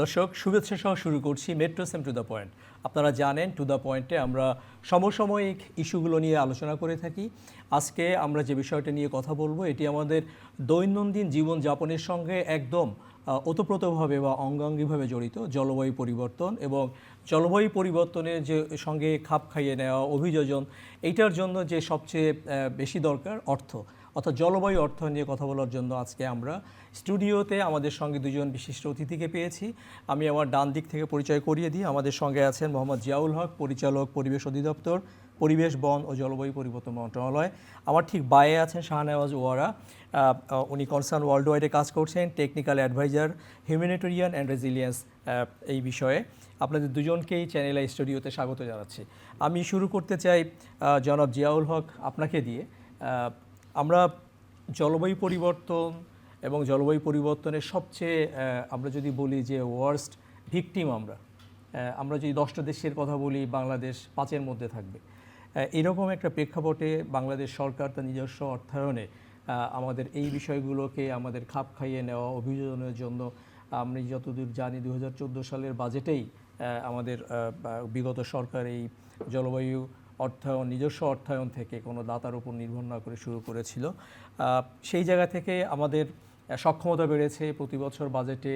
দর্শক, শুভেচ্ছা সহ শুরু করছি metro same to the point. আপনারা জানেন, টু দ্য পয়েন্টে আমরা সমসাময়িক ইস্যুগুলো নিয়ে আলোচনা করে থাকি। আজকে আমরা যে বিষয়টা নিয়ে কথা বলব, এটি আমাদের দৈনন্দিন জীবনযাপনের সঙ্গে একদম ওতপ্রোতভাবে বা অঙ্গাঙ্গিভাবে জড়িত। জলবায়ু পরিবর্তন এবং জলবায়ু পরিবর্তনের যে সঙ্গে খাপ খাইয়ে নেওয়া অভিযোজন, এইটার জন্য যে সবচেয়ে বেশি দরকার অর্থ। অর্থাৎ জলবায়ু অর্থ নিয়ে কথা বলার জন্য আজকে আমরা স্টুডিওতে আমাদের সঙ্গে দুজন বিশিষ্ট অতিথিকে পেয়েছি। আমি আমার ডান দিক থেকে পরিচয় করিয়ে দিই। আমাদের সঙ্গে আছেন মোহাম্মদ জিয়াউল হক, পরিচালক পরিবেশ অধিদপ্তর, পরিবেশ, বন ও জলবায়ু পরিবর্তন মন্ত্রণালয়। আমার ঠিক বায়ে আছেন শাহনেওয়াজ ওয়ারা। উনি কনসার্ন ওয়ার্ল্ড ওয়াইডে কাজ করছেন technical adviser humanitarian and resilience এই বিষয়ে। আপনাদের দুজনকেই চ্যানেল স্টুডিওতে স্বাগত জানাচ্ছি। আমি শুরু করতে চাই জনাব জিয়াউল হক আপনাকে দিয়ে। আমরা জলবায়ু পরিবর্তন এবং জলবায়ু পরিবর্তনের সবচেয়ে আমরা যদি বলি যে ওয়ার্স্ট ভিকটিম আমরা আমরা যদি দশটা দেশের কথা বলি, বাংলাদেশ পাঁচের মধ্যে থাকবে। এরকম একটা প্রেক্ষাপটে বাংলাদেশ সরকার তার নিজস্ব অর্থায়নে আমাদের এই বিষয়গুলোকে আমাদের খাপ খাইয়ে নেওয়া অভিযোজনের জন্য আমি যতদূর জানি দু হাজার চোদ্দ সালের বাজেটেই আমাদের বিগত সরকার এই জলবায়ু অর্থায়ন, নিজস্ব অর্থায়ন থেকে কোনো দাতার উপর নির্ভর না করে শুরু করেছিল। সেই জায়গা থেকে আমাদের সক্ষমতা বেড়েছে, প্রতি বছর বাজেটে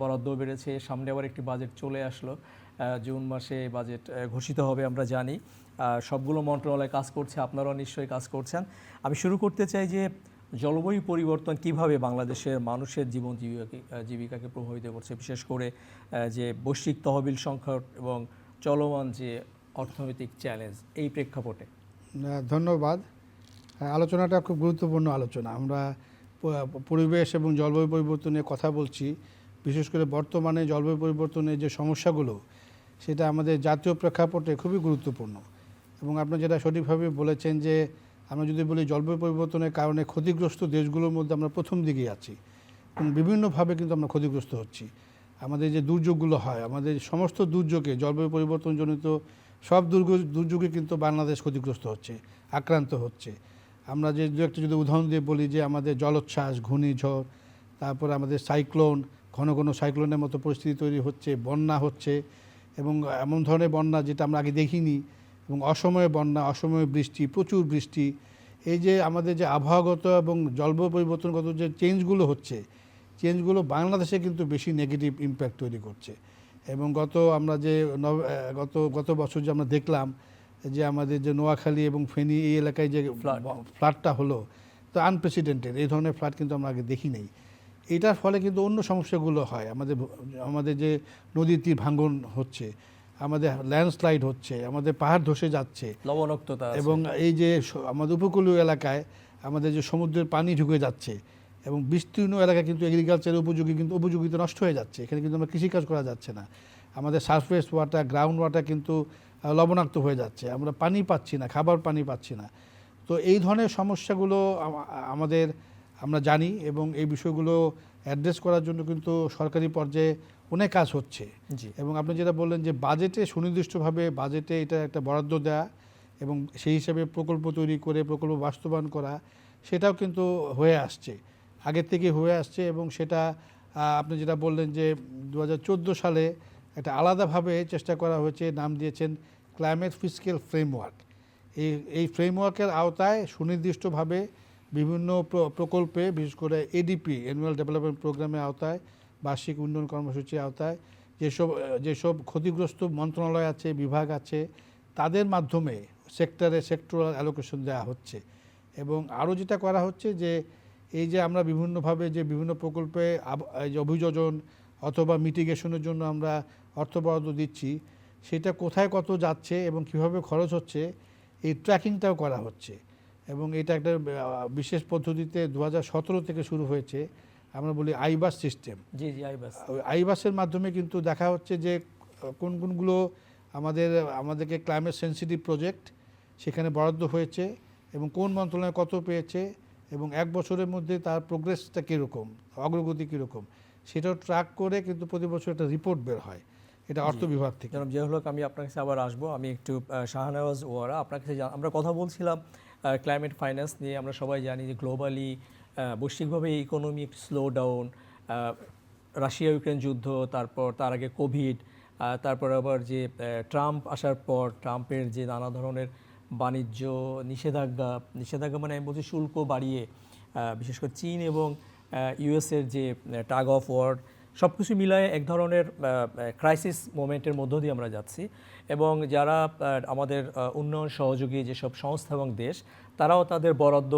বরাদ্দ বেড়েছে, সামনে আবার একটি বাজেট চলে আসলো জুন মাসে বাজেট ঘোষিত হবে আমরা জানি। সবগুলো মন্ত্রণালয় কাজ করছে, আপনারাও নিশ্চয়ই কাজ করছেন। আমি শুরু করতে চাই যে জলবায়ু পরিবর্তন কীভাবে বাংলাদেশের মানুষের জীবন জীবিকাকে জীবিকাকে প্রভাবিত করছে? বিশেষ করে যে বৈশ্বিক তহবিল সংকট এবং চলমান যে অর্থনৈতিক চ্যালেঞ্জ এই প্রেক্ষাপটে। ধন্যবাদ। আলোচনাটা খুব গুরুত্বপূর্ণ আলোচনা। আমরা পরিবেশ এবং জলবায়ু পরিবর্তন নিয়ে কথা বলছি, বিশেষ করে বর্তমানে জলবায়ু পরিবর্তনের যে সমস্যাগুলো, সেটা আমাদের জাতীয় প্রেক্ষাপটে খুবই গুরুত্বপূর্ণ। এবং আপনি যেটা সঠিকভাবে বলেছেন যে, আমরা যদি বলি জলবায়ু পরিবর্তনের কারণে ক্ষতিগ্রস্ত দেশগুলোর মধ্যে আমরা প্রথম দিকেই আছি, এবং বিভিন্নভাবে কিন্তু আমরা ক্ষতিগ্রস্ত হচ্ছি। আমাদের যে দুর্যোগগুলো হয়, আমাদের সমস্ত দুর্যোগে, জলবায়ু পরিবর্তনজনিত সব দুর্যোগে কিন্তু বাংলাদেশ ক্ষতিগ্রস্ত হচ্ছে, আক্রান্ত হচ্ছে। আমরা যে দু একটা যদি উদাহরণ দিয়ে বলি যে আমাদের জলোচ্ছ্বাস, ঘূর্ণিঝড়, তারপর আমাদের সাইক্লোন, ঘন ঘন সাইক্লোনের মতো পরিস্থিতি তৈরি হচ্ছে, বন্যা হচ্ছে এবং এমন ধরনের বন্যা যেটা আমরা আগে দেখিনি এবং অসময়ে বন্যা, অসময়ে বৃষ্টি, প্রচুর বৃষ্টি। এই যে আমাদের যে আবহাওয়াগত এবং জলবায়ু পরিবর্তনগত যে চেঞ্জগুলো হচ্ছে চেঞ্জগুলো বাংলাদেশে কিন্তু বেশি নেগেটিভ ইম্প্যাক্ট তৈরি করছে। এবং গত আমরা যে গত গত বছর যে আমরা দেখলাম যে আমাদের যে নোয়াখালী এবং ফেনী এই এলাকায় যে. ফ্লাডটা হলো তো আনপ্রেসিডেন্টেড এই ধরনের ফ্লাড কিন্তু আমরা আগে দেখি নাই। এটার ফলে কিন্তু অন্য সমস্যাগুলো হয়। আমাদের আমাদের যে নদীর তীর ভাঙ্গন হচ্ছে আমাদের ল্যান্ডস্লাইড হচ্ছে আমাদের পাহাড় ধসে যাচ্ছে লবণাক্ততা। এবং এই যে আমাদের উপকূলীয় এলাকায় আমাদের যে সমুদ্রের পানি ঢুকে যাচ্ছে এবং বিস্তীর্ণ এলাকা কিন্তু এগ্রিকালচার উপযোগী কিন্তু উপযোগিতা নষ্ট হয়ে যাচ্ছে। এখানে কিন্তু আমরা কৃষিকাজ করা যাচ্ছে না। আমাদের সারফেস ওয়াটার গ্রাউন্ড ওয়াটার কিন্তু লবণাক্ত হয়ে যাচ্ছে। আমরা পানি পাচ্ছি না খাবার পানি পাচ্ছি না। তো এই ধরনের সমস্যাগুলো আমাদের আমরা জানি এবং এই বিষয়গুলো অ্যাড্রেস করার জন্য কিন্তু সরকারি পর্যায়ে অনেক কাজ হচ্ছে। জি। এবং আপনি যেটা বললেন যে বাজেটে সুনির্দিষ্টভাবে বাজেটে এটা একটা বরাদ্দ দেওয়া এবং সেই হিসাবে প্রকল্প তৈরি করে প্রকল্প বাস্তবায়ন করা সেটাও কিন্তু হয়ে আসছে। আগের থেকে হয়ে আসছে এবং সেটা আপনি যেটা বললেন যে দু হাজার চোদ্দ সালে একটা আলাদাভাবে চেষ্টা করা হয়েছে, নাম দিয়েছেন ক্লাইমেট ফিজিক্যাল ফ্রেমওয়ার্ক এই এই ফ্রেমওয়ার্কের আওতায় সুনির্দিষ্টভাবে বিভিন্ন প্র- প্রকল্পে, বিশেষ করে এডিপি অ্যানুয়াল ডেভেলপমেন্ট প্রোগ্রামের আওতায়, বার্ষিক উন্নয়ন কর্মসূচির আওতায়, যেসব যেসব ক্ষতিগ্রস্ত মন্ত্রণালয় আছে, বিভাগ আছে, তাদের মাধ্যমে সেক্টরে সেক্টরাল অ্যালোকেশন দেওয়া হচ্ছে। এবং আরও যেটা করা হচ্ছে যে, এই যে আমরা বিভিন্নভাবে যে বিভিন্ন প্রকল্পে অভিযোজন অথবা মিটিগেশনের জন্য আমরা অর্থ বরাদ্দ দিচ্ছি সেটা কোথায় কত যাচ্ছে এবং কীভাবে খরচ হচ্ছে এই ট্র্যাকিংটাও করা হচ্ছে। এবং এটা একটা বিশেষ পদ্ধতিতে দু হাজার সতেরো থেকে শুরু হয়েছে আমরা বলি আইবাস সিস্টেম। জি জি আইবাস। আইবাসের মাধ্যমে কিন্তু দেখা হচ্ছে যে কোন কোনগুলো আমাদের আমাদেরকে ক্লাইমেট সেন্সিটিভ প্রজেক্ট সেখানে বরাদ্দ হয়েছে এবং কোন মন্ত্রণালয় কত পেয়েছে এবং এক বছরের মধ্যে তার প্রোগ্রেসটা কীরকম অগ্রগতি কীরকম সেটাও ট্র্যাক করে কিন্তু প্রতি বছর একটা রিপোর্ট বের হয়। এটা অর্থ বিভাগ থেকে। জনাব জিয়াউল হক আমি আপনার কাছে আবার আসব। আমি একটু শাহনওয়াজ ওয়ারা আপনার কাছে আমরা কথা বলছিলাম ক্লাইমেট ফাইন্যান্স নিয়ে। আমরা সবাই জানি যে গ্লোবালি বৈশ্বিকভাবে economic slow down Russia Ukraine যুদ্ধ তারপর তার আগে কোভিড তারপর আবার যে ট্রাম্প আসার পর ট্রাম্পের যে নানা ধরনের বাণিজ্য নিষেধাজ্ঞা নিষেধাজ্ঞা মানে আমি বলছি শুল্ক বাড়িয়ে বিশেষ করে চীন এবং ইউএসের যে টাগ অফ ওয়ার সব কিছু মিলায়ে এক ধরনের ক্রাইসিস মোমেন্টের মধ্য দিয়ে আমরা যাচ্ছি এবং যারা আমাদের উন্নয়ন সহযোগী যেসব সংস্থা এবং দেশ, তারাও তাদের বরাদ্দ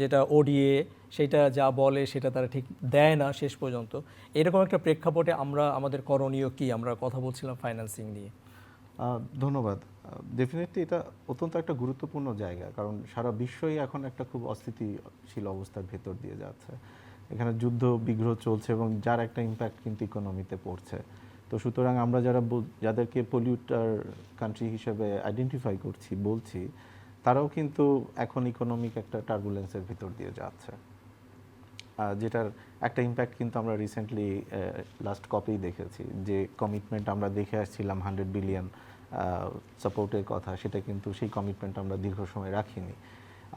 যেটা ওডিএ সেটা যা বলে সেটা তারা ঠিক দেয় না শেষ পর্যন্ত। এরকম একটা প্রেক্ষাপটে আমরা, আমাদের করণীয় কি? আমরা কথা বলছিলাম ফাইন্যান্সিং নিয়ে। ধন্যবাদ। ডেফিনেটলি এটা অত্যন্ত একটা গুরুত্বপূর্ণ জায়গা, কারণ সারা বিশ্বই এখন একটা খুব অস্থিতিশীল অবস্থার ভেতর দিয়ে যাচ্ছে। এখানে যুদ্ধ বিগ্রহ চলছে এবং যার একটা ইম্প্যাক্ট কিন্তু ইকোনমিতে পড়ছে। তো সুতরাং আমরা যারা যাদেরকে পলিউটার কান্ট্রি হিসেবে আইডেন্টিফাই করছি, বলছি, তারাও কিন্তু এখন ইকোনমিক একটা টার্বুলেন্সের ভিতর দিয়ে যাচ্ছে। যেটার একটা ইম্প্যাক্ট কিন্তু আমরা রিসেন্টলি লাস্ট কপেই দেখেছি, যে কমিটমেন্ট আমরা দেখে আসছিলাম হান্ড্রেড বিলিয়ন সাপোর্টের কথা, সেটা কিন্তু সেই কমিটমেন্ট আমরা দীর্ঘ সময় রাখিনি।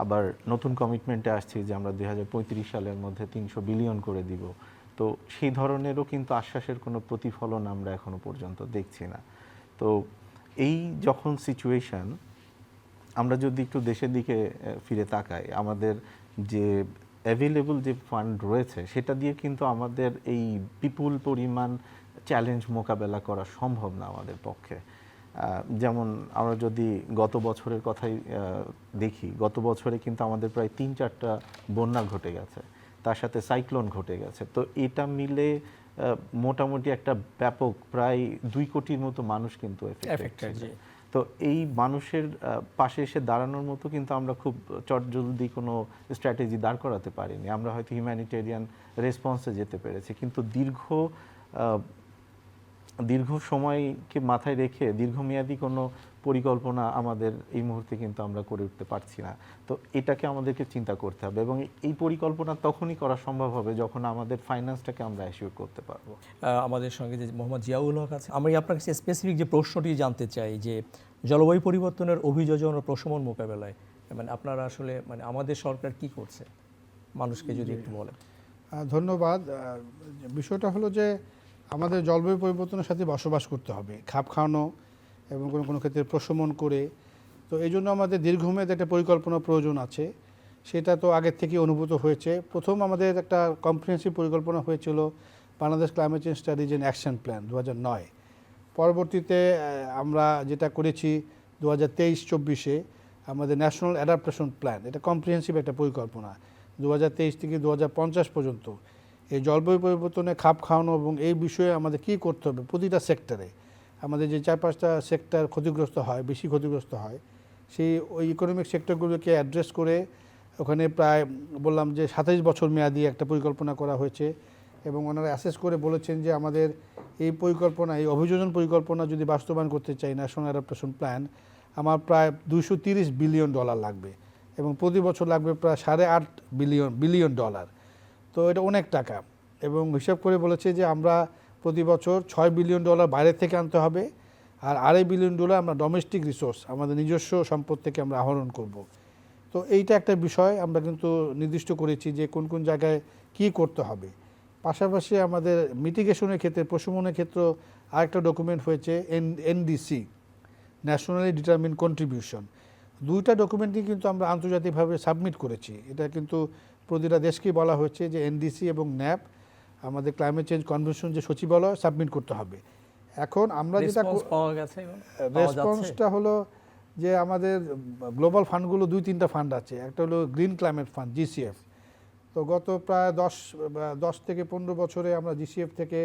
আবার নতুন কমিটমেন্টে আসছি যে আমরা দু হাজার পঁয়ত্রিশ সালের মধ্যে তিনশো বিলিয়ন করে দিব। তো সেই ধরনেরও কিন্তু আশ্বাসের কোনো প্রতিফলন আমরা এখনও পর্যন্ত দেখছি না। তো এই যখন সিচুয়েশন আমরা যদি একটু দেশের দিকে ফিরে তাকাই, আমাদের যে অ্যাভেলেবল যে ফান্ড রয়েছে, সেটা দিয়ে কিন্তু আমাদের এই বিপুল পরিমাণ চ্যালেঞ্জ মোকাবেলা করা সম্ভব না আমাদের পক্ষে। যেমন আমরা যদি গত বছরের কথাই দেখি গত বছরে কিন্তু আমাদের প্রায় তিন চারটা বন্যা ঘটে গেছে। তার সাথে সাইক্লোন ঘটে গেছে। তো এটা মিলে মোটামুটি একটা ব্যাপক প্রায় দুই কোটির মতো মানুষ কিন্তু। তো এই মানুষের পাশে এসে দাঁড়ানোর মতো কিন্তু আমরা খুব চটজলদি কোনো স্ট্র্যাটেজি দাঁড় করাতে পারিনি। আমরা হয়তো হিউম্যানিটেরিয়ান রেসপন্সে যেতে পেরেছি। কিন্তু দীর্ঘ দীর্ঘ সময়কে মাথায় রেখে দীর্ঘমেয়াদী কোনো পরিকল্পনা আমাদের এই মুহূর্তে কিন্তু আমরা করে উঠতে পারছি না। তো এটাকে আমাদেরকে চিন্তা করতে হবে এবং এই পরিকল্পনা তখনই করা সম্ভব হবে যখন আমাদের ফাইন্যান্সটাকে আমরা অ্যাসিওর করতে পারব। আমাদের সঙ্গে যে মোহাম্মদ জিয়াউল হক আছে আমি আপনার কাছে স্পেসিফিক যে প্রশ্নটি জানতে চাই যে জলবায়ু পরিবর্তনের অভিযোজন ও প্রশমন মোকাবেলায় মানে আপনারা আসলে মানে আমাদের সরকার কি করছে? মানুষকে যদি একটু বলেন। ধন্যবাদ। বিষয়টা হলো যে আমাদের জলবায়ু পরিবর্তনের সাথে বসবাস করতে হবে, খাপ খাওয়ানো এবং কোনো কোনো ক্ষেত্রে প্রশমন করে। তো এই জন্য আমাদের দীর্ঘমেয়াদী একটা পরিকল্পনা প্রয়োজন আছে। সেটা তো আগের থেকে অনুভূত হয়েছে। প্রথম আমাদের একটা কম্প্রিহেন্সিভ পরিকল্পনা হয়েছিল Bangladesh climate change studies and action plan দু নয়। পরবর্তীতে আমরা যেটা করেছি দু হাজার তেইশ চব্বিশে আমাদের ন্যাশনাল অ্যাডাপ্টেশন প্ল্যান এটা কম্প্রিহেন্সিভ একটা পরিকল্পনা। দু হাজার তেইশ থেকে দু হাজার পঞ্চাশ পর্যন্ত এই জলবায়ু পরিবর্তনে খাপ খাওয়ানো এবং এই বিষয়ে আমাদের কী করতে হবে? প্রতিটা সেক্টরে আমাদের যে চার পাঁচটা সেক্টর ক্ষতিগ্রস্ত হয়, বেশি ক্ষতিগ্রস্ত হয়, সেই ওই ইকোনমিক সেক্টরগুলোকে অ্যাড্রেস করে ওখানে প্রায় বললাম যে সাতাইশ বছর মেয়াদি একটা পরিকল্পনা করা হয়েছে এবং ওনারা অ্যাসেস করে বলেছেন যে আমাদের এই পরিকল্পনা, এই অভিযোজন পরিকল্পনা যদি বাস্তবায়ন করতে চাই ন্যাশনাল অ্যাডাপ্টেশন প্ল্যান আমার প্রায় দুশো বিলিয়ন ডলার লাগবে এবং প্রতি বছর লাগবে প্রায় সাড়ে আট বিলিয়ন বিলিয়ন ডলার তো এটা অনেক টাকা এবং হিসাব করে বলেছে যে আমরা প্রতি বছর ছয় বিলিয়ন ডলার বাইরে থেকে আনতে হবে আর আড়াই বিলিয়ন ডলার আমরা ডোমেস্টিক রিসোর্স আমাদের নিজস্ব সম্পদ থেকে আমরা আহরণ করব। তো এইটা একটা বিষয় আমরা কিন্তু নির্দিষ্ট করেছি যে কোন কোন জায়গায় কি করতে হবে। পাশাপাশি আমাদের মিটিগেশনের ক্ষেত্রে, প্রশমনের ক্ষেত্রে আরেকটা ডকুমেন্ট হয়েছে N NDC nationally determine contribution দুইটা ডকুমেন্টই কিন্তু আমরা আন্তর্জাতিকভাবে সাবমিট করেছি। এটা কিন্তু প্রতিটা দেশকেই বলা হয়েছে যে এনডিসি এবং ন্যাপ আমাদের ক্লাইমেট চেঞ্জ কনভেনশন যে সচিবালয় সাবমিট করতে হবে। এখন আমরা যেটা? রেসপন্সটা হলো যে আমাদের গ্লোবাল ফান্ডগুলো দুই তিনটা ফান্ড আছে। একটা হলো গ্রিন ক্লাইমেট ফান্ড জিসিএফ তো গত প্রায় দশ দশ থেকে পনেরো বছরে আমরা জিসিএফ থেকে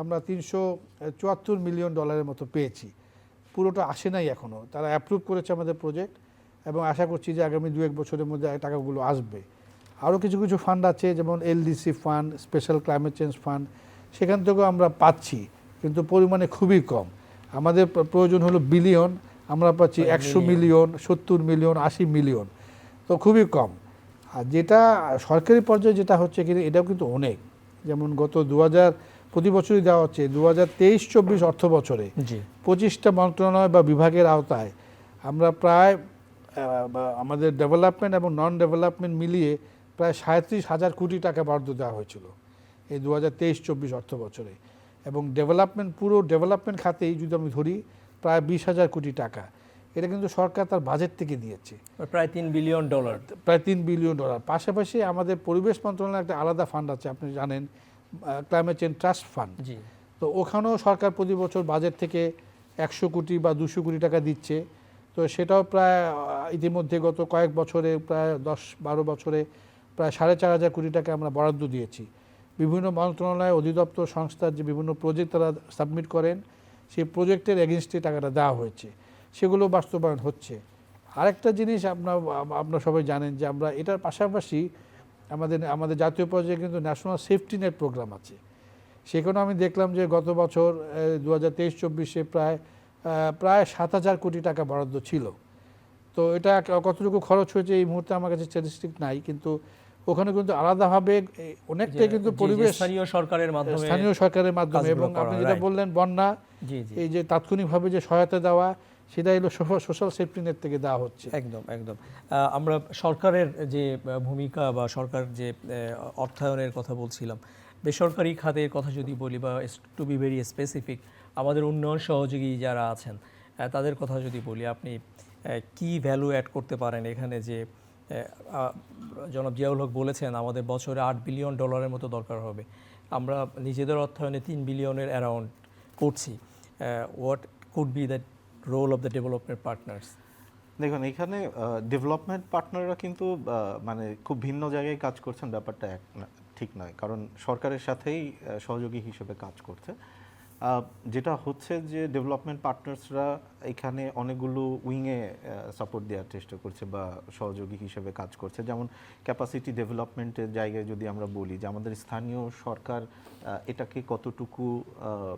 আমরা তিনশো চুয়াত্তর মিলিয়ন ডলারের মতো পেয়েছি। পুরোটা আসে নাই এখনও তারা অ্যাপ্রুভ করেছে আমাদের প্রজেক্ট এবং আশা করছি যে আগামী দু এক বছরের মধ্যে এই টাকাগুলো আসবে। আরও কিছু কিছু ফান্ড আছে যেমন LDC fund special climate change fund সেখান থেকেও আমরা পাচ্ছি কিন্তু পরিমাণে খুবই কম। আমাদের প্রয়োজন হলো বিলিয়ন আমরা পাচ্ছি একশো মিলিয়ন সত্তর মিলিয়ন আশি মিলিয়ন তো খুবই কম। আর যেটা সরকারি পর্যায়ে যেটা হচ্ছে কিন্তু এটাও কিন্তু অনেক। যেমন গত দু হাজার প্রতি বছরই দেওয়া হচ্ছে দু হাজার তেইশ চব্বিশ অর্থ বছরে পঁচিশটা মন্ত্রণালয় বা বিভাগের আওতায় আমরা প্রায় আমাদের ডেভেলপমেন্ট এবং নন ডেভেলপমেন্ট মিলিয়ে প্রায় সাঁত্রিশ হাজার কোটি টাকা বরাদ্দ দেওয়া হয়েছিল এই দু হাজার তেইশ চব্বিশ অর্থ বছরে। এবং ডেভেলপমেন্ট পুরো ডেভেলপমেন্ট খাতেই যদি আমি ধরি প্রায় বিশ হাজার কোটি টাকা। এটা কিন্তু সরকার তার বাজেট থেকে দিয়েছে। প্রায় তিন বিলিয়ন ডলার প্রায় তিন বিলিয়ন ডলার পাশাপাশি আমাদের পরিবেশ মন্ত্রণালয়ের একটা আলাদা ফান্ড আছে আপনি জানেন climate change trust fund ji. তো ওখানেও সরকার প্রতি বছর বাজেট থেকে একশো কোটি বা দুশো কোটি টাকা দিচ্ছে। তো সেটাও প্রায় ইতিমধ্যে গত কয়েক বছরে প্রায় দশ বারো বছরে প্রায় সাড়ে চার হাজার কোটি টাকা আমরা বরাদ্দ দিয়েছি। বিভিন্ন মন্ত্রণালয়, অধিদপ্তর, সংস্থার যে বিভিন্ন প্রজেক্ট তারা সাবমিট করেন, সেই প্রজেক্টের এগেনস্টে টাকাটা দেওয়া হয়েছে। সেগুলো বাস্তবায়ন হচ্ছে। আরেকটা জিনিস আপনার আপনারা সবাই জানেন যে আমরা এটার পাশাপাশি আমাদের আমাদের জাতীয় পর্যায়ে কিন্তু ন্যাশনাল সেফটি নেট প্রোগ্রাম আছে। সেখানেও আমি দেখলাম যে গত বছর দু হাজার তেইশ, চব্বিশে প্রায় প্রায় সাত হাজার কোটি টাকা বরাদ্দ ছিল। তো এটা কতটুকু খরচ হয়েছে এই মুহূর্তে আমার কাছে স্ট্যাটিস্টিক নাই, কিন্তু ওখানে কিন্তু আলাদাভাবে অনেকটাই কিন্তু পরিবেশ স্থানীয় সরকারের মাধ্যমে স্থানীয় সরকারের মাধ্যমে এবং আপনি যেটা বললেন বন্যা এই যে তাৎক্ষণিকভাবে যে সহায়তা দেওয়া সেটা এলো সোশ্যাল সেফটি নেট থেকে দেওয়া হচ্ছে। একদম একদম। আমরা সরকারের যে ভূমিকা বা সরকার যে অর্থায়নের কথা বলছিলাম বেসরকারি খাতের কথা যদি বলি বা টু বি ভেরি স্পেসিফিক আমাদের উন্নয়ন সহযোগী যারা আছেন তাদের কথা যদি বলি আপনি কি ভ্যালু অ্যাড করতে পারেন এখানে যে জনাব জিয়াউল হক বলেছেন, আমাদের বছরে আট বিলিয়ন ডলারের মতো দরকার হবে। আমরা নিজেদের অর্থায়নে তিন বিলিয়নের অ্যারাউন্ড করছি। What could be that role of the development partners দেখুন, এখানে ডেভেলপমেন্ট পার্টনাররা কিন্তু মানে খুব ভিন্ন জায়গায় কাজ করছেন, ব্যাপারটা এক ঠিক নয়। কারণ সরকারের সাথেই সহযোগী হিসেবে কাজ করছে। যেটা হচ্ছে যে ডেভেলপমেন্ট পার্টনার্সরা এখানে অনেকগুলো উইংয়ে সাপোর্ট দেওয়ার চেষ্টা করছে বা সহযোগী হিসেবে কাজ করছে। যেমন ক্যাপাসিটি ডেভেলপমেন্টের জায়গায় যদি আমরা বলি যে আমাদের স্থানীয় সরকার এটাকে কতটুকু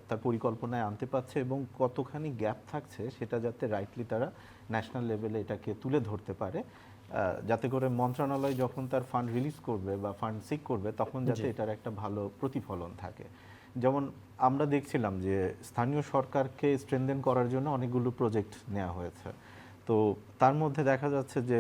তার পরিকল্পনায় আনতে পারছে এবং কতখানি গ্যাপ থাকছে সেটা যাতে রাইটলি তারা ন্যাশনাল লেভেলে এটাকে তুলে ধরতে পারে। যাতে করে মন্ত্রণালয় যখন তার ফান্ড রিলিজ করবে বা ফান্ড সিক করবে তখন যাতে এটার একটা ভালো প্রতিফলন থাকে। যেমন আমরা দেখছিলাম যে স্থানীয় সরকারকে স্ট্রেনদেন করার জন্য অনেকগুলো প্রজেক্ট নেওয়া হয়েছে। তো তার মধ্যে দেখা যাচ্ছে যে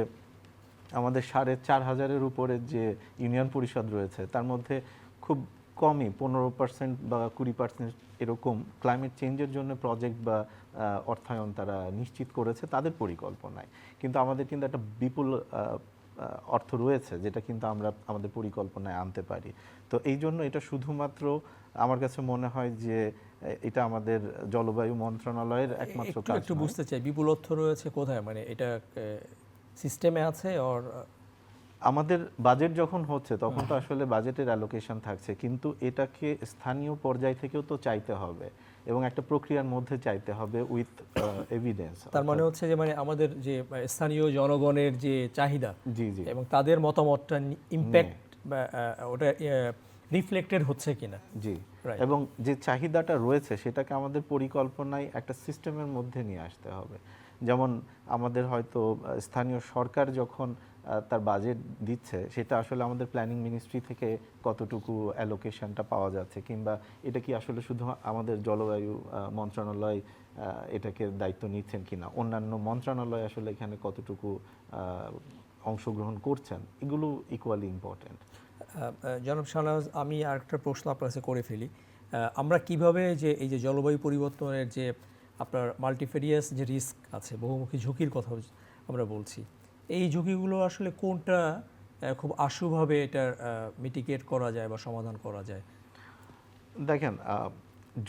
আমাদের সাড়ে চার হাজারের উপরে যে ইউনিয়ন পরিষদ রয়েছে, তার মধ্যে খুব কমই, পনেরো পার্সেন্ট বা কুড়ি পার্সেন্ট এরকম ক্লাইমেট চেঞ্জের জন্য প্রজেক্ট বা অর্থায়ন তারা নিশ্চিত করেছে, তাদের পরিকল্পনায়। কিন্তু আমাদের কিন্তু একটা বিপুল অর্থ রয়েছে যেটা কিন্তু আমরা আমাদের পরিকল্পনায় আনতে পারি। তো এই জন্য এটা শুধুমাত্র আমার কাছে মনে হয় যে এটা আমাদের জলবায়ু মন্ত্রণালয়ের একমাত্র কাজ একটু বুঝতে চাই বিপুল অর্থ রয়েছে কোথায়? মানে এটা সিস্টেমে আছে ওর আমাদের বাজেট যখন হচ্ছে তখন তো আসলে বাজেটের অ্যালোকেশন থাকছে। কিন্তু এটাকে স্থানীয় পর্যায় থেকেও তো চাইতে হবে এবং একটা প্রক্রিয়ার মধ্যে চাইতে হবে উইথ এভিডেন্স তার মানে হচ্ছে যে মানে আমাদের যে স্থানীয় জনগণের যে চাহিদা জি জি। এবং তাদের মতামতটা ইম্প্যাক্ট বা ওটা রিফ্লেক্টেড হচ্ছে কিনা। জি। এবং যে চাহিদাটা রয়েছে সেটাকে আমাদের পরিকল্পনায় একটা সিস্টেমের মধ্যে নিয়ে আসতে হবে। যেমন আমাদের হয়তো স্থানীয় সরকার যখন তার বাজেট দিচ্ছে সেটা আসলে আমাদের প্ল্যানিং মিনিস্ট্রি থেকে কতটুকু অ্যালোকেশনটা পাওয়া যাচ্ছে কিংবা এটা কি আসলে শুধু আমাদের জলবায়ু মন্ত্রণালয় এটাকে দায়িত্ব নিচ্ছেন কিনা? অন্যান্য মন্ত্রণালয় আসলে এখানে কতটুকু অংশগ্রহণ করছেন? এগুলো ইকুয়ালি আহ, জনাব শাহনাজ আমি আরেকটা প্রশ্ন আপনার কাছে করে ফেলি। আমরা কীভাবে যে এই যে জলবায়ু পরিবর্তনের যে আপনার মাল্টিফেরিয়াস যে রিস্ক আছে বহুমুখী ঝুঁকির কথা আমরা বলছি এই ঝুঁকিগুলো আসলে কোনটা খুব আশুভাবে এটার মিটিগেট করা যায় বা সমাধান করা যায়? দেখেন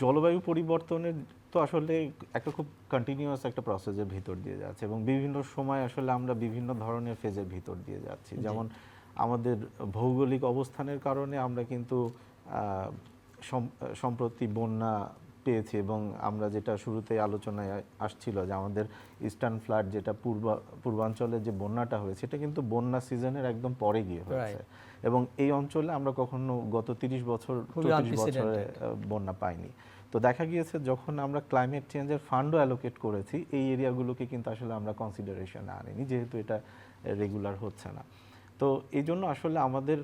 জলবায়ু পরিবর্তনের তো আসলে একটা খুব কন্টিনিউয়াস একটা প্রসেসের ভিতর দিয়ে যাচ্ছে এবং বিভিন্ন সময় আসলে আমরা বিভিন্ন ধরনের ফেজের ভিতর দিয়ে যাচ্ছি। যেমন আমাদের ভৌগোলিক অবস্থানের কারণে আমরা কিন্তু সম্প্রতি বন্যা পেয়েছি এবং আমরা যেটা শুরুতে আলোচনায় আসছিল যে আমাদের ইস্টার্ন ফ্লাড যেটা পূর্ব পূর্বাঞ্চলে যে বন্যাটা হয়েছে এটা কিন্তু বন্যা সিজনের একদম পরে গিয়ে হয়েছে। এবং এই অঞ্চলে আমরা কখনো গত তিরিশ বছর চল্লিশ বছরে বন্যা পাইনি। তো দেখা গিয়েছে যখন আমরা ক্লাইমেট চেঞ্জের ফান্ডও অ্যালোকেট করেছি এই এরিয়াগুলোকে কিন্তু আসলে আমরা কনসিডারেশনে আনিনি যেহেতু এটা রেগুলার হচ্ছে না। তো এই জন্য আসলে আমাদের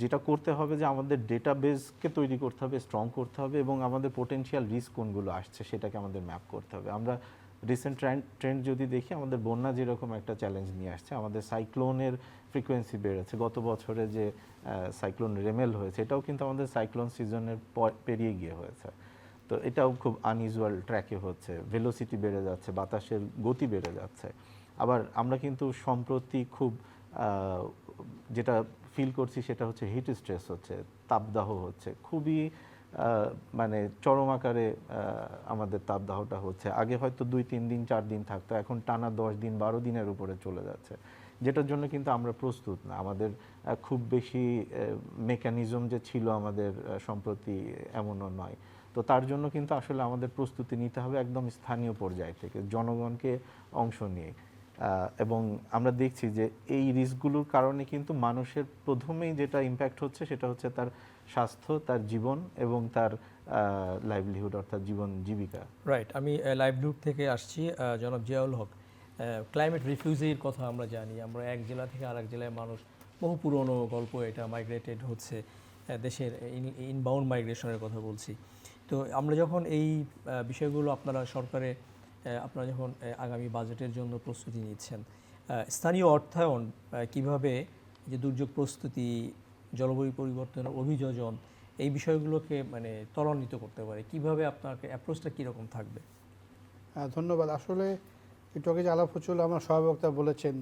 যেটা করতে হবে যে আমাদের ডেটাবেসকে তৈরি করতে হবে স্ট্রং করতে হবে এবং আমাদের পোটেনশিয়াল রিস্ক কোনগুলো আসছে সেটাকে আমাদের ম্যাপ করতে হবে। আমরা রিসেন্ট ট্রেন্ড ট্রেন্ড যদি দেখি, আমাদের বন্যা যেরকম একটা চ্যালেঞ্জ নিয়ে আসছে, আমাদের সাইক্লোনের ফ্রিকোয়েন্সি বেড়েছে। গত বছরে যে সাইক্লোন রেমেল হয়েছে, এটাও কিন্তু আমাদের সাইক্লোন সিজনের পেরিয়ে গিয়ে হয়েছে। তো এটাও খুব আনইউজুয়াল ট্র্যাকে হচ্ছে। ভেলোসিটি বেড়ে যাচ্ছে, বাতাসের গতি বেড়ে যাচ্ছে। আবার আমরা কিন্তু সম্প্রতি খুব যেটা ফিল করছি সেটা হচ্ছে হিট স্ট্রেস হচ্ছে, তাপদাহ হচ্ছে। খুবই মানে চরম আকারে আমাদের তাপদাহটা হচ্ছে। আগে হয়তো দুই, তিন দিন, চার দিন থাকতো, এখন টানা দশ দিন, বারো দিনের উপরে চলে যাচ্ছে। যেটার জন্য কিন্তু আমরা প্রস্তুত না। আমাদের খুব বেশি মেকানিজম যে ছিল আমাদের সম্প্রতি এমনও নয়। তো তার জন্য কিন্তু আসলে আমাদের প্রস্তুতি নিতে হবে একদম স্থানীয় পর্যায় থেকে, জনগণকে অংশ নিয়ে। এবং আমরা দেখছি যে এই রিস্কগুলোর কারণে কিন্তু মানুষের প্রথমেই যেটা ইম্প্যাক্ট হচ্ছে সেটা হচ্ছে তার স্বাস্থ্য, তার জীবন এবং তার লাইভলিহুড অর্থাৎ জীবন জীবিকা। রাইট আমি লাইভলিহুড থেকে আসছি জনাব জিয়াউল হক। ক্লাইমেট রিফিউজির কথা আমরা জানি, আমরা এক জেলা থেকে আরেক জেলায় মানুষ, বহু পুরনো গল্প এটা মাইগ্রেটেড হচ্ছে দেশের ইনবাউন্ড মাইগ্রেশনের কথা বলছি। তো আমরা যখন এই বিষয়গুলো আপনারা সরকারে আপনারা যখন আগামী বাজেটের জন্য প্রস্তুতি নিচ্ছেন স্থানীয় অর্থায়ন কীভাবে যে দুর্যোগ প্রস্তুতি, জলবায়ু পরিবর্তনের অভিযোজন, এই বিষয়গুলোকে মানে ত্বরান্বিত করতে পারে, কীভাবে আপনার অ্যাপ্রোচটা কীরকম থাকবে? হ্যাঁ ধন্যবাদ। আসলে একটু আগে যে আলাপ হচ্ছিল, আমার সহবক্তা বলেছেন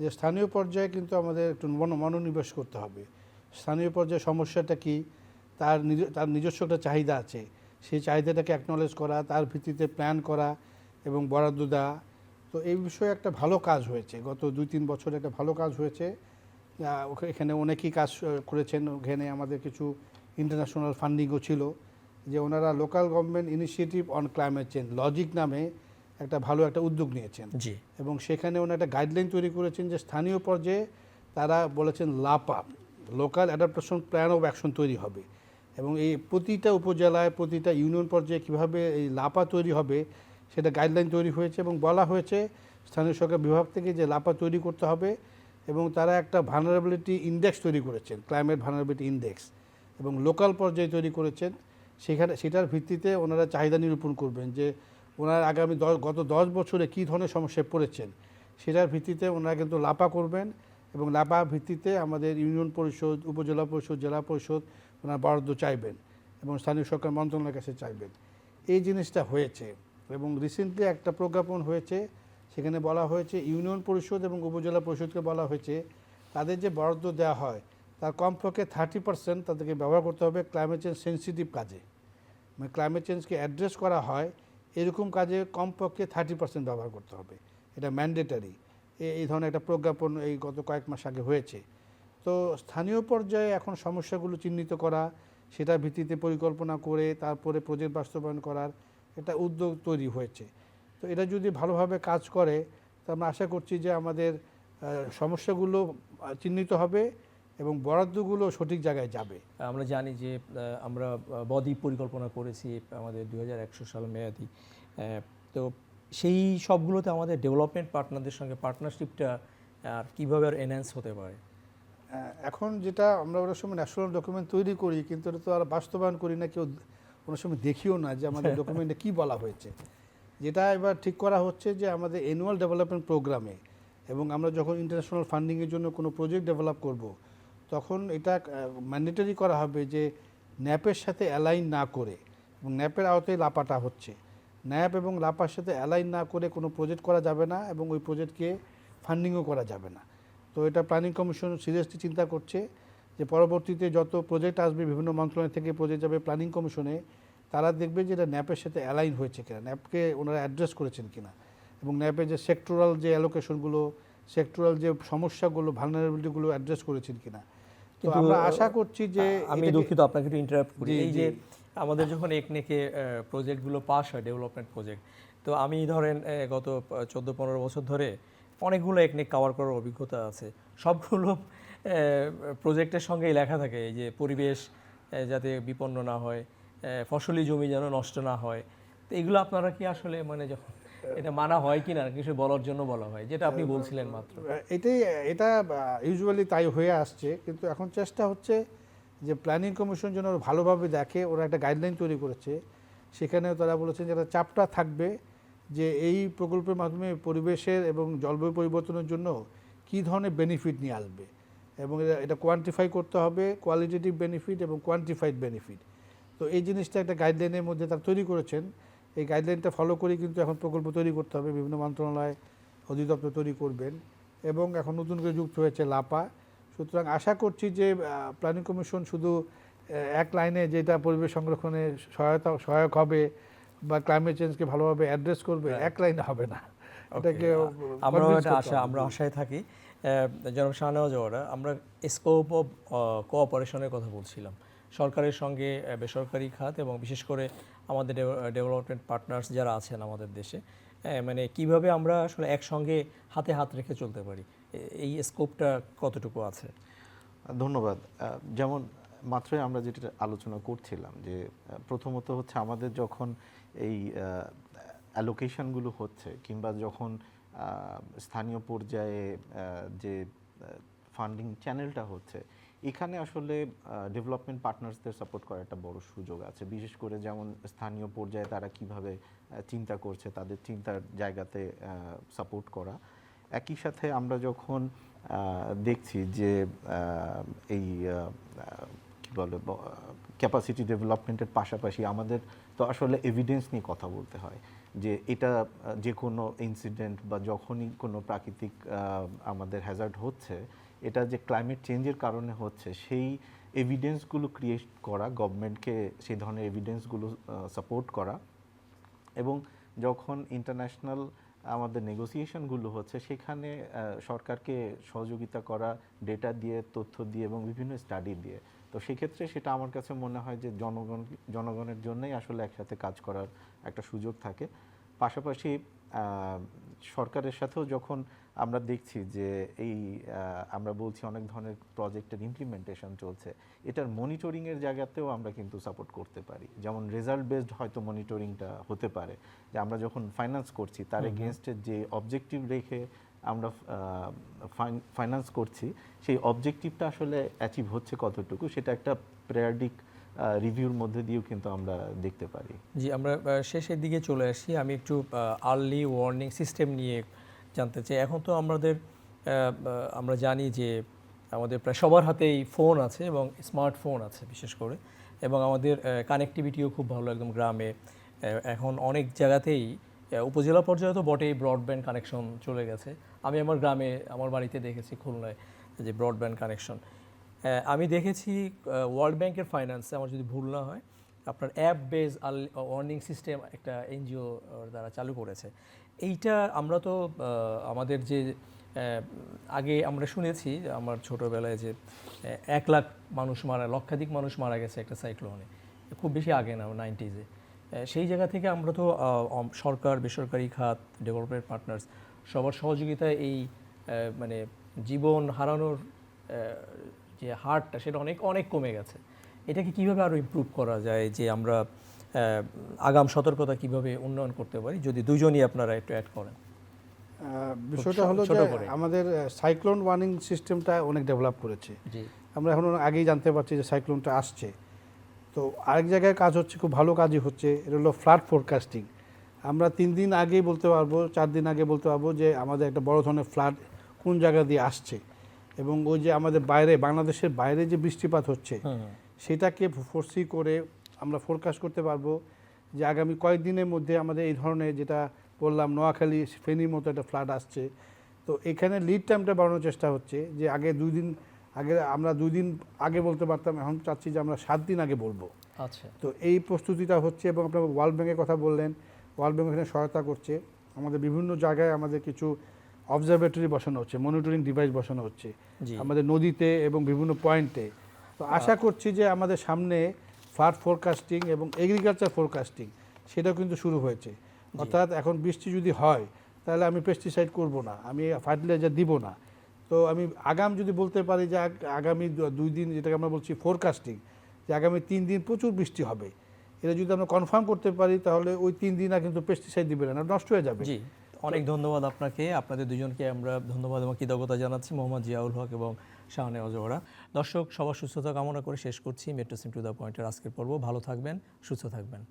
যে স্থানীয় পর্যায়ে কিন্তু আমাদের একটু মনো, মনোনিবেশ করতে হবে। স্থানীয় পর্যায়ে সমস্যাটা কি? তার নিজ, তার নিজস্ব একটা চাহিদা আছে। সেই চাহিদাটাকে অ্যাকনলেজ করা, তার ভিত্তিতে প্ল্যান করা এবং বরাদ্দ দেওয়া। তো এই বিষয়ে একটা ভালো কাজ হয়েছে। গত দুই তিন বছরে একটা ভালো কাজ হয়েছে। এখানে অনেকেই কাজ করেছেন। ওখানে আমাদের কিছু ইন্টারন্যাশনাল ফান্ডিংও ছিল যে ওনারা local government initiative on climate change LoGIC নামে একটা ভালো একটা উদ্যোগ নিয়েছেন। জি। এবং সেখানে ওনারা একটা গাইডলাইন তৈরি করেছেন যে স্থানীয় পর্যায়ে তারা বলেছেন LAPA local adaptation plan of action তৈরি হবে। এবং এই প্রতিটা উপজেলায় প্রতিটা ইউনিয়ন পর্যায়ে কীভাবে এই লাপা তৈরি হবে সেটা গাইডলাইন তৈরি হয়েছে এবং বলা হয়েছে স্থানীয় সরকার বিভাগ থেকে যে লাপা তৈরি করতে হবে এবং তারা একটা ভানারেবিলিটি ইন্ডেক্স তৈরি করেছেন ক্লাইমেট ভানারেবিলিটি ইন্ডেক্স এবং লোকাল পর্যায়ে তৈরি করেছেন। সেখানে, সেটার ভিত্তিতে ওনারা চাহিদা নিরূপণ করবেন যে ওনার আগামী দশ, গত দশ বছরে কী ধরনের সমস্যায় পড়েছেন, সেটার ভিত্তিতে ওনারা কিন্তু লাপা করবেন এবং লাপা ভিত্তিতে আমাদের ইউনিয়ন পরিষদ, উপজেলা পরিষদ, জেলা পরিষদ ওনারা বরাদ্দ চাইবেন এবং স্থানীয় সরকার মন্ত্রণালয়ের কাছে চাইবেন। এই জিনিসটা হয়েছে। এবং রিসেন্টলি একটা প্রজ্ঞাপন হয়েছে, সেখানে বলা হয়েছে ইউনিয়ন পরিষদ এবং উপজেলা পরিষদকে বলা হয়েছে, তাদের যে বরাদ্দ দেওয়া হয়, তার কমপক্ষে থার্টি পার্সেন্ট তাদেরকে ব্যবহার করতে হবে ক্লাইমেট চেঞ্জ সেন্সিটিভ কাজে। মানে ক্লাইমেট চেঞ্জকে অ্যাড্রেস করা হয়, এরকম কাজে কমপক্ষে থার্টি পার্সেন্ট ব্যবহার করতে হবে। এটা ম্যান্ডেটারি এই ধরনের একটা প্রজ্ঞাপন এই গত কয়েক মাস আগে হয়েছে। তো স্থানীয় পর্যায়ে এখন সমস্যাগুলো চিহ্নিত করা, সেটার ভিত্তিতে পরিকল্পনা করে, তারপরে প্রজেক্ট বাস্তবায়ন করার একটা উদ্যোগ তৈরি হয়েছে। তো এটা যদি ভালোভাবে কাজ করে তো আমরা আশা করছি যে আমাদের সমস্যাগুলো চিহ্নিত হবে এবং বরাদ্দগুলো সঠিক জায়গায় যাবে। আমরা জানি যে আমরা বদ্বীপ পরিকল্পনা করেছি আমাদের দু হাজার একশো সাল মেয়াদি। তো সেই সবগুলোতে আমাদের ডেভেলপমেন্ট পার্টনারদের সঙ্গে পার্টনারশিপটা আর কীভাবে আর এনহ্যান্স হতে পারে? এখন যেটা আমরা ওনার সময় ন্যাশনাল ডকুমেন্ট তৈরি করি কিন্তু এটা তো আর বাস্তবায়ন করি না কেউ ওনার সময় দেখিও না যে আমাদের ডকুমেন্টে কী বলা হয়েছে। যেটা এবার ঠিক করা হচ্ছে যে আমাদের অ্যানুয়াল ডেভেলপমেন্ট প্রোগ্রামে এবং আমরা যখন ইন্টারন্যাশনাল ফান্ডিংয়ের জন্য কোনো প্রজেক্ট ডেভেলপ করব তখন এটা ম্যান্ডেটরি করা হবে যে ন্যাপের সাথে অ্যালাইন না করে এবং ন্যাপের আওতায় লাপাটা হচ্ছে। ন্যাপ এবং লাপার সাথে অ্যালাইন না করে কোনো প্রজেক্ট করা যাবে না এবং ওই প্রজেক্টকে ফান্ডিংও করা যাবে না। তো এটা প্ল্যানিং কমিশন সিরিয়াসলি চিন্তা করছে যে পরবর্তীতে যত প্রজেক্ট আসবে বিভিন্ন মন্ত্রণালয় থেকে প্রজেক্ট যাবে প্ল্যানিং কমিশনে তারা দেখবে যে এটা ন্যাপের সাথে অ্যালাইন হয়েছে কিনা ন্যাপকে ওনারা অ্যাড্রেস করেছেন কিনা। এবং ন্যাপের যে সেক্টরাল যে অ্যালোকেশনগুলো সেক্টরাল যে সমস্যাগুলো ভালনারেবিলিটিগুলো অ্যাড্রেস করেছেন কিনা। তো কিন্তু, আমরা আশা করছি যে আমি দুঃখিত আপনাকে একটু ইন্টারাপ্ট করি। এই যে আমাদের যখন একনেকে প্রজেক্টগুলো পাস হয় ডেভেলপমেন্ট প্রজেক্ট তো আমি ধরেন গত চোদ্দ পনেরো বছর ধরে অনেকগুলো একনেক কাভার করার অভিজ্ঞতা আছে। সবগুলো প্রজেক্টের সঙ্গেই লেখা থাকে এই যে পরিবেশ যাতে বিপন্ন না হয়। ফসলি জমি যেন নষ্ট না হয়। তো এগুলো আপনারা কি আসলে মানে যখন এটা মানা হয় কি না কিছু বলার জন্য বলা হয়, যেটা আপনি বলছিলেন মাত্র? এটাই, এটা ইউজুয়ালি তাই হয়ে আসছে, কিন্তু এখন চেষ্টা হচ্ছে যে প্ল্যানিং কমিশন যেন ভালোভাবে দেখে, ওরা একটা গাইডলাইন তৈরি করেছে। সেখানেও তারা বলেছেন যে একটা চাপটা থাকবে যে এই প্রকল্পের মাধ্যমে পরিবেশের এবং জলবায়ু পরিবর্তনের জন্য কী ধরনের বেনিফিট নিয়ে আসবে। এবং এটা- কোয়ান্টিফাই করতে হবে কোয়ালিটেটিভ বেনিফিট এবং কোয়ান্টিফাইড বেনিফিট তো এই জিনিসটা একটা গাইডলাইনের মধ্যে তারা তৈরি করেছেন। এই গাইডলাইনটা ফলো করে কিন্তু এখন প্রকল্প তৈরি করতে হবে বিভিন্ন মন্ত্রণালয় অধিদপ্তর তৈরি করবেন এবং এখন নতুন করে যুক্ত হয়েছে লাপা। সুতরাং আশা করছি যে প্ল্যানিং কমিশন শুধু এক লাইনে যেটা পরিবেশ সংরক্ষণে সহায়তা সহায়ক হবে বা ক্লাইমেট চেঞ্জকে ভালোভাবে অ্যাড্রেস করবে এক লাইনে হবে না। এটাকে আমরা এটা আশা আমরা আশায় থাকি। জনাব শাহনেওয়াজ আমরা স্কোপ অফ কোঅপারেশনের কথা বলছিলাম। সরকারের সঙ্গে বেসরকারি খাত এবং বিশেষ করে আমাদের ডেভেলপমেন্ট পার্টনার্স যারা আছেন আমাদের দেশে মানে কীভাবে আমরা আসলে একসঙ্গে হাতে হাত রেখে চলতে পারি? এই স্কোপটা কতটুকু আছে? ধন্যবাদ। যেমন মাত্রই আমরা যেটা আলোচনা করছিলাম যে প্রথমত হচ্ছে আমাদের যখন এই অ্যালোকেশনগুলো হচ্ছে কিংবা যখন স্থানীয় পর্যায়ে যে ফান্ডিং চ্যানেলটা হচ্ছে এখানে আসলে ডেভেলপমেন্ট পার্টনার্সদের সাপোর্ট করার একটা বড় সুযোগ আছে। বিশেষ করে যেমন স্থানীয় পর্যায়ে তারা কীভাবে চিন্তা করছে তাদের চিন্তার জায়গাতে সাপোর্ট করা। একই সাথে আমরা যখন দেখছি যে এই কি বলে ক্যাপাসিটি ডেভেলপমেন্টের পাশাপাশি আমাদের তো আসলে এভিডেন্স নিয়ে কথা বলতে হয়। যে এটা যে কোনো ইনসিডেন্ট বা যখনই কোনো প্রাকৃতিক আমাদের হ্যাজার্ড হচ্ছে এটা যে ক্লাইমেট চেঞ্জের কারণে হচ্ছে, সেই এভিডেন্সগুলো ক্রিয়েট করা গভর্নমেন্টকে সেই ধরনের এভিডেন্সগুলো সাপোর্ট করা এবং যখন ইন্টারন্যাশনাল আমাদের নেগোসিয়েশনগুলো হচ্ছে, সেখানে সরকারকে সহযোগিতা করা ডেটা দিয়ে, তথ্য দিয়ে এবং বিভিন্ন স্টাডি দিয়ে। তো সেক্ষেত্রে সেটা আমার কাছে মনে হয় যে জনগণ, জনগণের জন্যই আসলে একসাথে কাজ করার একটা সুযোগ থাকে। পাশাপাশি সরকারের সাথেও যখন আমরা দেখছি যে এই আমরা বলছি অনেক ধরনের প্রজেক্টের ইমপ্লিমেন্টেশন চলছে এটার মনিটরিংয়ের জায়গাতেও আমরা কিন্তু সাপোর্ট করতে পারি। যেমন রেজাল্ট বেসড হয়তো মনিটরিংটা হতে পারে যে আমরা যখন ফাইন্যান্স করছি তার এগেনস্টে যে অবজেক্টিভ রেখে আমরা ফাইন্যান্স করছি সেই অবজেক্টিভটা আসলে অ্যাচিভ হচ্ছে কতটুকু সেটা একটা প্রেয়ারডিক রিভিউর মধ্যে দিয়েও কিন্তু আমরা দেখতে পারি। জি, আমরা শেষের দিকে চলে আসি। আমি একটু আর্লি ওয়ার্নিং সিস্টেম নিয়ে জানতে চাই। এখন তো আমাদের আমরা জানি যে আমাদের প্রায় সবার হাতেই ফোন আছে এবং স্মার্টফোন আছে বিশেষ করে। এবং আমাদের কানেক্টিভিটিও খুব ভালো একদম গ্রামে। এখন অনেক জায়গাতেই উপজেলা পর্যায়ে তো বটেই ব্রডব্যান্ড কানেকশন চলে গেছে। আমি আমার গ্রামে, আমার বাড়িতে দেখেছি খুলনায় যে ব্রডব্যান্ড কানেকশন আমি দেখেছি ওয়ার্ল্ড ব্যাংকের ফাইন্যান্সে আমার যদি ভুল না হয়, আপনার অ্যাপ বেস ওয়ার্নিং সিস্টেম একটা এনজিও দ্বারা চালু করেছে। এইটা আমরা তো আমাদের যে আগে আমরা শুনেছি আমার ছোটোবেলায় যে এক লাখ মানুষ মারা, লক্ষাধিক মানুষ মারা গেছে একটা সাইক্লোনে খুব বেশি আগে না নাইনটিজে সেই জায়গা থেকে আমরা তো সরকার, বেসরকারি খাত ডেভেলপমেন্ট পার্টনার্স সবার সহযোগিতায় এই মানে জীবন হারানোর যে হারটা সেটা অনেক অনেক কমে গেছে। এটাকে কীভাবে আরও ইমপ্রুভ করা যায় যে আমরা আগাম সতর্কতা কীভাবে উন্নয়ন করতে পারি? যদি দুজনই আপনারা একটু অ্যাড করেন। বিষয়টা হলো যে আমাদের সাইক্লোন ওয়ার্নিং সিস্টেমটা অনেক ডেভেলপ করেছে। আমরা এখন আগেই জানতে পারছি যে সাইক্লোনটা আসছে। তো আরেক জায়গায় কাজ হচ্ছে খুব ভালো কাজই হচ্ছে এটা হলো ফ্লাড ফোরকাস্টিং আমরা তিন দিন আগেই বলতে পারব চার দিন আগে বলতে পারব যে আমাদের একটা বড় ধরনের ফ্লাড কোন জায়গা দিয়ে আসছে। এবং ওই যে আমাদের বাইরে বাংলাদেশের বাইরে যে বৃষ্টিপাত হচ্ছে সেটাকে ফোর্সি করে আমরা ফোরকাস্ট করতে পারব যে আগামী কয়েকদিনের মধ্যে আমাদের এই ধরনের যেটা বললাম নোয়াখালী ফেনীর মতো একটা ফ্লাড আসছে। তো এখানে লিড টাইমটা বাড়ানোর চেষ্টা হচ্ছে যে আগে দুই দিন আগে আমরা দুই দিন আগে বলতে পারতাম এখন চাচ্ছি যে আমরা সাত দিন আগে বলব। আচ্ছা। তো এই প্রস্তুতিটা হচ্ছে এবং আপনার ওয়ার্ল্ড ব্যাংকের কথা বললেন ওয়ার্ল্ড ব্যাংক এখানে সহায়তা করছে। আমাদের বিভিন্ন জায়গায় আমাদের কিছু অবজারভেটরি বসানো হচ্ছে মনিটরিং ডিভাইস বসানো হচ্ছে আমাদের নদীতে এবং বিভিন্ন পয়েন্টে তো আশা করছি যে আমাদের সামনে ফ্লাড ফোরকাস্টিং এবং এগ্রিকালচার ফোরকাস্টিং সেটাও কিন্তু শুরু হয়েছে। অর্থাৎ এখন বৃষ্টি যদি হয় তাহলে আমি পেস্টিসাইড করব না আমি ফার্টিলাইজার দিব না। তো আমি আগাম যদি বলতে পারি যে আগামী দুই দিন যেটাকে আমরা বলছি ফোরকাস্টিং যে আগামী তিন দিন প্রচুর বৃষ্টি হবে। এটা যদি আমরা কনফার্ম করতে পারি তাহলে ওই তিন দিন আর কিন্তু পেস্টিসাইড দিবে না নষ্ট হয়ে যাবে। অনেক ধন্যবাদ আপনাকে। আপনাদের দুজনকে আমরা ধন্যবাদ এবং কৃতজ্ঞতা জানাচ্ছি, মোহাম্মদ জিয়াউল হক এবং শাহনে অজোহরা। দর্শক, সবার সুস্থতা কামনা করে শেষ করছি। মেট্রো সিম টু দ্য পয়েন্টের আজকের পর্ব। ভালো থাকবেন, সুস্থ থাকবেন।